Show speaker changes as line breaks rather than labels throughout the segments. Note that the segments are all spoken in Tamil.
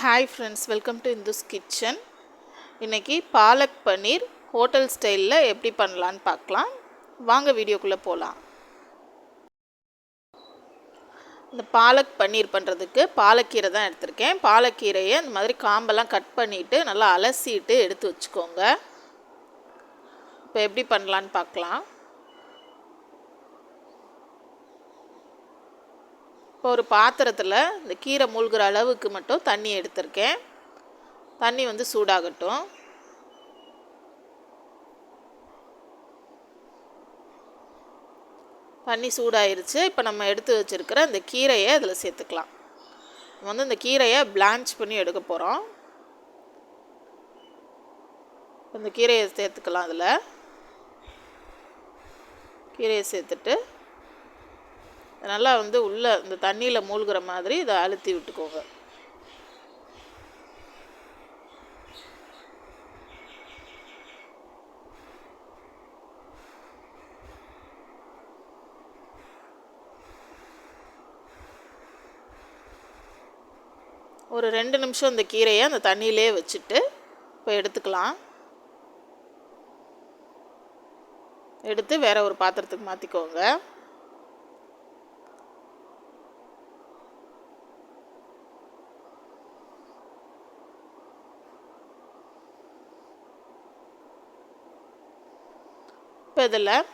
Hi friends welcome to Indhu's kitchen இன்றைக்கி பாலக் பன்னீர் ஹோட்டல் ஸ்டைலில் எப்படி பண்ணலான்னு பார்க்கலாம். வாங்க வீடியோக்குள்ளே போகலாம் இந்த பாலக் பன்னீர் பண்ணுறதுக்கு பாலக்கீரை தான் எடுத்திருக்கேன். பாலக்கீரையை இந்த மாதிரி காம்பெல்லாம் கட் பண்ணிவிட்டு நல்லா அலசிட்டு எடுத்து வச்சுக்கோங்க. இப்போ எப்படி பண்ணலான்னு பார்க்கலாம். இப்போ ஒரு பாத்திரத்தில் இந்த கீரை மூழ்கிற அளவுக்கு மட்டும் தண்ணி எடுத்திருக்கேன். தண்ணி வந்து சூடாகட்டும். தண்ணி சூடாயிருச்சு. இப்போ நம்ம எடுத்து வச்சுருக்கிற இந்த கீரையை அதில் சேர்த்துக்கலாம். நம்ம வந்து இந்த கீரையை பிளான்ச் பண்ணி எடுக்க போகிறோம் இந்த கீரையை சேர்த்துக்கலாம் அதில். கீரையை சேர்த்துட்டு நல்லா வந்து உள்ளே இந்த தண்ணியில் மூழ்கிற மாதிரி இதை அழுத்தி விட்டுக்கோங்க. ஒரு ரெண்டு நிமிஷம் இந்த கீரையை அந்த தண்ணியிலே வச்சுட்டு இப்போ எடுத்துக்கலாம். எடுத்து வேறு ஒரு பாத்திரத்துக்கு மாற்றிக்கோங்க இப்போ இதில்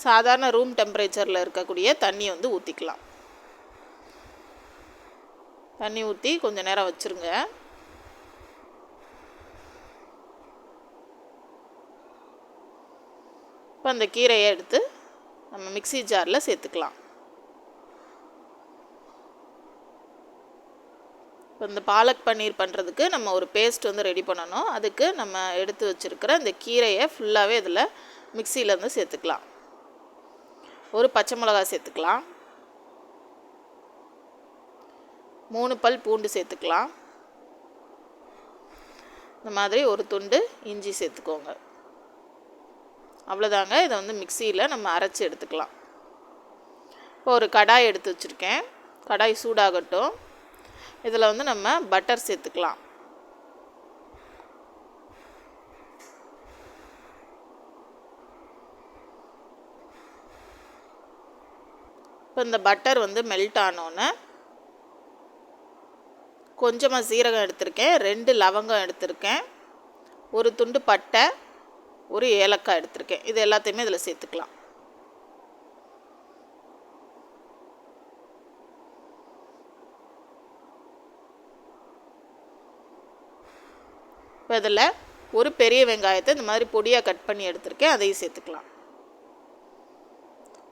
சாதாரண ரூம் டெம்பரேச்சரில் இருக்கக்கூடிய தண்ணி வந்து ஊற்றிக்கலாம் தண்ணி ஊற்றி கொஞ்சம் நேரம் வச்சுருங்க. இப்போ அந்த கீரையை எடுத்து நம்ம மிக்சி ஜாரில் சேர்த்துக்கலாம். இப்போ இந்த பாலக் பன்னீர் பண்ணுறதுக்கு நம்ம ஒரு பேஸ்ட் வந்து ரெடி பண்ணணும். அதுக்கு நம்ம எடுத்து வச்சுருக்கிற இந்த கீரையை ஃபுல்லாகவே இதில் மிக்சியிலேருந்து சேர்த்துக்கலாம். ஒரு பச்சை மிளகா சேர்த்துக்கலாம். மூணு பல் பூண்டு சேர்த்துக்கலாம். இந்த மாதிரி ஒரு துண்டு இஞ்சி சேர்த்துக்கோங்க. அவ்வளோதாங்க இதை வந்து மிக்சியில் நம்ம அரைச்சி எடுத்துக்கலாம். இப்போ ஒரு கடாய் எடுத்து வச்சுருக்கேன். கடாய் சூடாகட்டும். இதில் வந்து நம்ம பட்டர் சேர்த்துக்கலாம். இப்போ இந்த பட்டர் வந்து மெல்ட் ஆனோன்னே கொஞ்சமாக சீரகம் எடுத்திருக்கேன் ரெண்டு லவங்கம் எடுத்திருக்கேன் ஒரு துண்டு பட்டை ஒரு ஏலக்காய் எடுத்திருக்கேன். இது எல்லாத்தையுமே இதில் சேர்த்துக்கலாம். இப்போ இதில் ஒரு பெரிய வெங்காயத்தை இந்த மாதிரி பொடியாக கட் பண்ணி எடுத்திருக்கேன் அதையும் சேர்த்துக்கலாம்.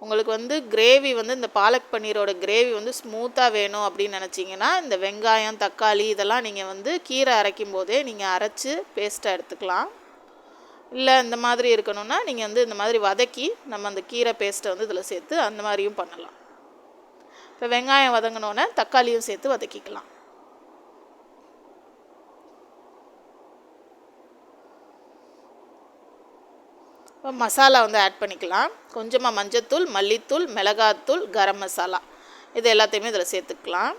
உங்களுக்கு வந்து கிரேவி வந்து இந்த பாலக் பன்னீரோட கிரேவி வந்து ஸ்மூத்தாக வேணும் அப்படின்னு நினச்சிங்கன்னா இந்த வெங்காயம் தக்காளி இதெல்லாம் நீங்கள் வந்து கீரை அரைக்கும் போதே நீங்கள் அரைச்சி பேஸ்ட்டாக எடுத்துக்கலாம். இல்லை இந்த மாதிரி இருக்கணும்னா நீங்கள் வந்து இந்த மாதிரி வதக்கி நம்ம அந்த கீரை பேஸ்ட்டை வந்து இதில் சேர்த்து அந்த மாதிரியும் பண்ணலாம். இப்போ வெங்காயம் வதங்கினோன்னே தக்காளியும் சேர்த்து வதக்கிக்கலாம். இப்போ மசாலா வந்து ஆட் பண்ணிக்கலாம். கொஞ்சமாக மஞ்சத்தூள் மல்லித்தூள் மிளகாத்தூள் கரம் மசாலா. இது எல்லாத்தையுமே இதில் சேர்த்துக்கலாம்.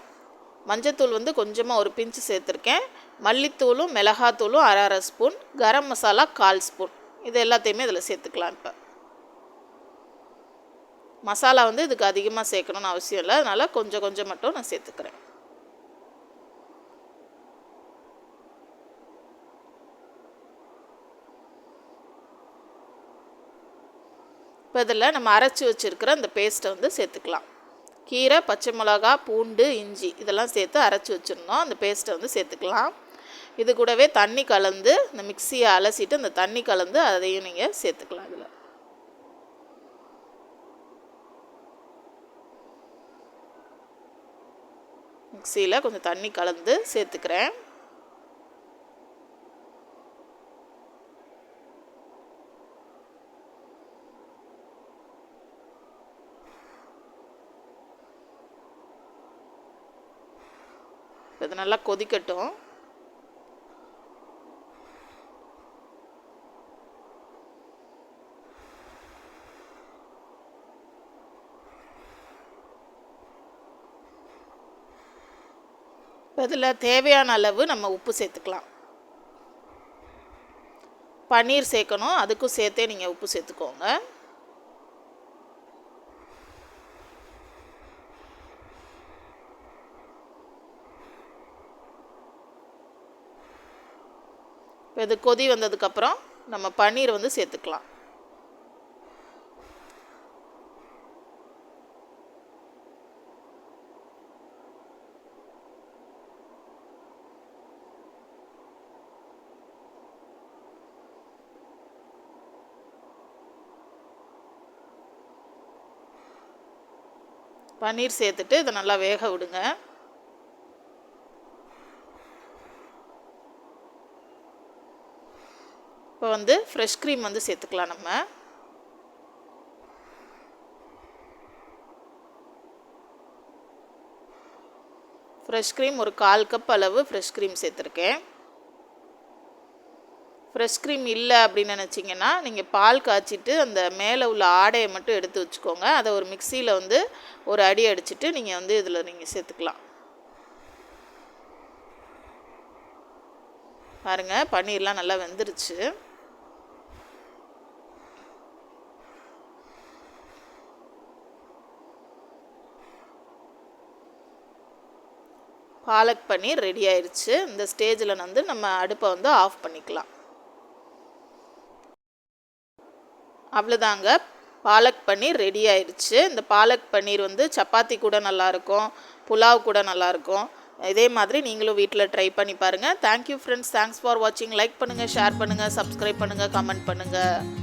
மஞ்சத்தூள் வந்து கொஞ்சமாக ஒரு பிஞ்சு சேர்த்துருக்கேன். மல்லித்தூளும் மிளகாத்தூளும் அரை அரை ஸ்பூன் கரம் மசாலா கால் ஸ்பூன். இது எல்லாத்தையுமே இதில் சேர்த்துக்கலாம் இப்போ. மசாலா வந்து இதுக்கு அதிகமாக சேர்க்கணும்னு அவசியம் இல்லை. அதனால் கொஞ்சம் கொஞ்சம் மட்டும் நான் சேர்த்துக்கிறேன். இப்போ இதில் நம்ம அரைச்சி வச்சுருக்கிற அந்த பேஸ்ட்டை வந்து சேர்த்துக்கலாம். கீரை பச்சை மிளகா பூண்டு இஞ்சி இதெல்லாம் சேர்த்து அரைச்சி வச்சுருந்தோம். அந்த பேஸ்ட்டை வந்து சேர்த்துக்கலாம். இது கூடவே தண்ணி கலந்து இந்த மிக்சியை அலசிட்டு அந்த தண்ணி கலந்து அதையும் நீங்கள் சேர்த்துக்கலாம் இதில். மிக்சியில் கொஞ்சம் தண்ணி கலந்து சேர்த்துக்கிறேன். இது நல்லா கொதிக்கட்டும். இதில் தேவையான அளவு நம்ம உப்பு சேர்த்துக்கலாம். பன்னீர் சேர்க்கணும் அதுக்கும் சேர்த்தே நீங்கள் உப்பு சேர்த்துக்கோங்க. இப்போ இது கொதி வந்ததுக்கப்புறம் நம்ம பன்னீர் வந்து சேர்த்துக்கலாம். பன்னீர் சேர்த்துட்டு இதை நல்லா வேக விடுங்க. இப்போ வந்து ஃப்ரெஷ் க்ரீம் வந்து சேர்த்துக்கலாம் நம்ம. ஃப்ரெஷ் க்ரீம் ஒரு கால் கப் அளவு ஃப்ரெஷ் க்ரீம் சேர்த்துருக்கேன். ஃப்ரெஷ் க்ரீம் இல்லை அப்படின்னு நினச்சிங்கன்னா நீங்கள் பால் காய்ச்சிட்டு அந்த மேலே உள்ள ஆடையை மட்டும் எடுத்து வச்சுக்கோங்க. அதை ஒரு மிக்சியில் வந்து ஒரு அடி அடிச்சுட்டு நீங்கள் வந்து இதில் நீங்கள் சேர்த்துக்கலாம். பாருங்கள் பன்னீர்லாம் நல்லா வெந்துருச்சு. பாலக் பன்னீர் ரெடி ஆயிடுச்சு இந்த ஸ்டேஜில் வந்து நம்ம அடுப்பை வந்து ஆஃப் பண்ணிக்கலாம். அவ்வளோதாங்க பாலக் பன்னீர் ரெடி ஆயிடுச்சு இந்த பாலக் பன்னீர் வந்து சப்பாத்தி கூட நல்லாயிருக்கும். புலாவ் கூட நல்லாயிருக்கும். இதே மாதிரி நீங்களும் வீட்டில் ட்ரை பண்ணி பாருங்கள் thank you friends thanks for வாட்சிங் லைக் பண்ணுங்கள் ஷேர் பண்ணுங்கள் சப்ஸ்கிரைப் பண்ணுங்கள் கமெண்ட் பண்ணுங்கள்